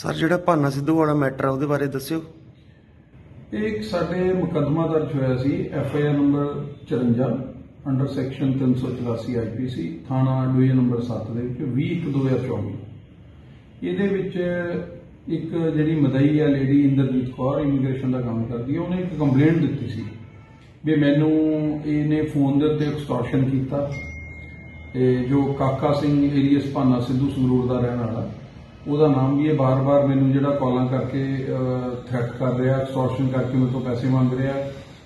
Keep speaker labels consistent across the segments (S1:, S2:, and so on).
S1: Sir, ਜਿਹੜਾ ਭਾਨਾ ਸਿੱਧੂ ਵਾਲਾ matter ਆ, ਉਹਦੇ ਬਾਰੇ ਦੱਸਿਓ।
S2: ਇਹ ਇੱਕ ਸਾਡੇ ਮੁਕੱਦਮਾ ਦਰਜ ਹੋਇਆ ਸੀ F I R number 54 under section 384 IPC ਥਾਣਾ ਡਿਵੀਜ਼ਨ ਨੰਬਰ 7 ਦੇ ਵਿੱਚ 20 2024 ਇਹਦੇ ਵਿੱਚ ਇੱਕ ਜਿਹੜੀ ਮਦਈ ਆ ਲੇਡੀ ਇੰਦਰਜੀਤ ਕੌਰ ਇਮੀਗ੍ਰੇਸ਼ਨ ਦਾ ਕੰਮ ਕਰਦੀ ਹੈ ਉਹਨੇ ਇੱਕ ਕੰਪਲੇਂਟ ਦਿੱਤੀ ਸੀ ਵੀ ਮੈਨੂੰ ਇਹਨੇ ਫੋਨ ਦੇ ਉੱਤੇ ਐਕਸਟੋਰਸ਼ਨ ਕੀਤਾ ਇਹ ਜੋ ਕਾਕਾ ਸਿੰਘ ਏਰੀਅਸ ਭਾਨਾ ਸਿੱਧੂ ਸੰਗਰੂਰ ਦਾ ਰਹਿਣ ਵਾਲਾ ਉਹਦਾ ਨਾਮ ਵੀ ਇਹ ਬਾਰ-ਬਾਰ ਮੈਨੂੰ ਜਿਹੜਾ ਕਾਲਾਂ ਕਰਕੇ ਥ੍ਰੈਟ ਕਰ ਰਿਹਾ ਐਕਸਟੋਰਸ਼ਨ ਕਰਕੇ ਮੇਰੇ ਤੋਂ ਪੈਸੇ ਮੰਗ ਰਿਹਾ।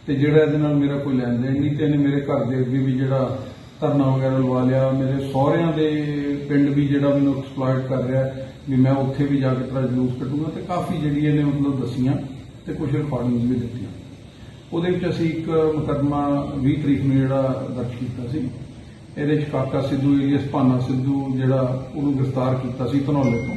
S2: ਤੇ ਜਿਹੜਾ ਇਹਦੇ ਨਾਲ ਮੇਰਾ ਕੋਈ ਲੈਣ ਦੇਣ ਨਹੀਂ, ਤੇ ਇਹਨੇ ਮੇਰੇ ਘਰ ਦੇ ਅੱਗੇ ਵੀ ਜਿਹੜਾ ਧਰਨਾ ਵਗੈਰਾ ਲਵਾ ਲਿਆ, ਮੇਰੇ ਸਹੁਰਿਆਂ ਦੇ ਪਿੰਡ ਵੀ ਜਿਹੜਾ ਮੈਨੂੰ ਐਕਸਪਲੋਇਟ ਕਰ ਰਿਹਾ, ਵੀ ਮੈਂ ਉੱਥੇ ਵੀ ਜਾ ਕੇ ਤੇਰਾ ਜਲੂਸ ਕੱਢੂਗਾ, ਤੇ ਕਾਫੀ ਜਿਹੜੀ ਇਹਨੇ ਮਤਲਬ ਦਸੀਆਂ, ਤੇ ਕੁਝ ਰਿਕਾਰਡਿੰਗਸ ਵੀ ਦਿੱਤੀਆਂ। ਉਹਦੇ ਵਿੱਚ ਅਸੀਂ ਇੱਕ ਮੁਕੱਦਮਾ 20 ਤਰੀਕ ਨੂੰ ਜਿਹੜਾ ਦਰਜ ਕੀਤਾ ਸੀ। ਇਹਦੇ 'ਚ ਕਾਕਾ ਸਿੱਧੂ ਏਲੀਅਸ ਭਾਨਾ ਸਿੱਧੂ ਜਿਹੜਾ ਉਹਨੂੰ ਗ੍ਰਿਫਤਾਰ ਕੀਤਾ ਸੀ ਧਨੌਲੇ ਤੋਂ।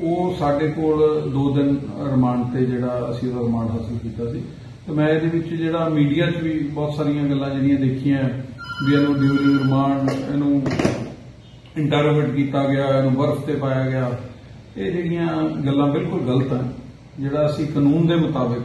S2: ਉਹ ਸਾਡੇ ਕੋਲ 2 ਦਿਨ ਰਿਮਾਂਡ ਤੇ ਜਿਹੜਾ ਅਸੀਂ ਉਹਦਾ ਰਿਮਾਂਡ ਹਾਸਲ ਕੀਤਾ ਸੀ। ਤੇ ਮੈਂ ਇਹਦੇ ਵਿੱਚ ਜਿਹੜਾ ਮੀਡੀਆ 'ਚ ਵੀ ਬਹੁਤ ਸਾਰੀਆਂ ਗੱਲਾਂ ਜਿਹੜੀਆਂ ਦੇਖੀਆਂ, ਵੀ ਇਹਨੂੰ ਡਿਊਰਿੰਗ ਰਿਮਾਂਡ, ਇਹਨੂੰ ਇੰਟਰੋਗੇਟ ਕੀਤਾ ਗਿਆ, ਇਹਨੂੰ ਬਰਫ਼ ਤੇ ਪਾਇਆ ਗਿਆ, ਇਹ ਜਿਹੜੀਆਂ ਗੱਲਾਂ ਬਿਲਕੁਲ ਗਲਤ ਹਨ। ਜਿਹੜਾ ਅਸੀਂ ਕਾਨੂੰਨ ਦੇ ਮੁਤਾਬਿਕ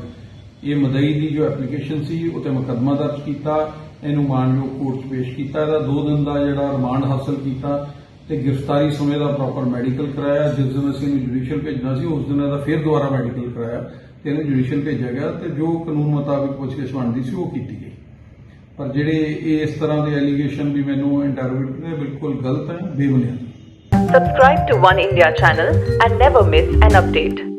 S2: ਇਹ ਮਦਈ ਦੀ ਜੋ ਐਪਲੀਕੇਸ਼ਨ ਸੀ, ਉਹ ਤੇ ਮੁਕੱਦਮਾ ਦਰਜ ਕੀਤਾ, ਇਹਨੂੰ ਮਾਨਯੋਗ ਕੋਰਟ 'ਚ ਪੇਸ਼ ਕੀਤਾ, ਇਹਦਾ 2 ਦਿਨ ਦਾ ਜਿਹੜਾ ਰਿਮਾਂਡ ਹਾਸਲ ਕੀਤਾ ਤੇ ਗ੍ਰਿਫਤਾਰੀ ਸਮੇਂ ਦਾ ਪ੍ਰੋਪਰ ਮੈਡੀਕਲ ਕਰਾਇਆ। ਜਿਸ ਦਿਨ ਅਸੀਂ ਇਹਨੂੰ ਜੁਡੀਸ਼ੀਅਲ ਭੇਜਣਾ ਸੀ, ਉਸ ਦਿਨ ਇਹਦਾ ਫਿਰ ਦੁਬਾਰਾ ਮੈਡੀਕਲ ਕਰਾਇਆ ਤੇ ਇਹਨੂੰ ਜੁਡੀਸ਼ੀਅਲ ਭੇਜਿਆ ਗਿਆ ਤੇ ਜੋ ਕਾਨੂੰਨ ਮੁਤਾਬਿਕ ਪੁੱਛਗਿੱਛ ਬਣਦੀ ਸੀ, ਉਹ ਕੀਤੀ ਗਈ। ਪਰ ਜਿਹੜੇ ਇਸ ਤਰ੍ਹਾਂ ਦੇ ਐਲੀਗੇਸ਼ਨ ਵੀ ਮੈਨੂੰ ਇੰਟਰਵਿਊ ਨੇ, ਬਿਲਕੁਲ ਗਲਤ ਹੈ, ਬੇਬੁਨਿਆਦ।
S3: Subscribe to One India channel and never miss an update.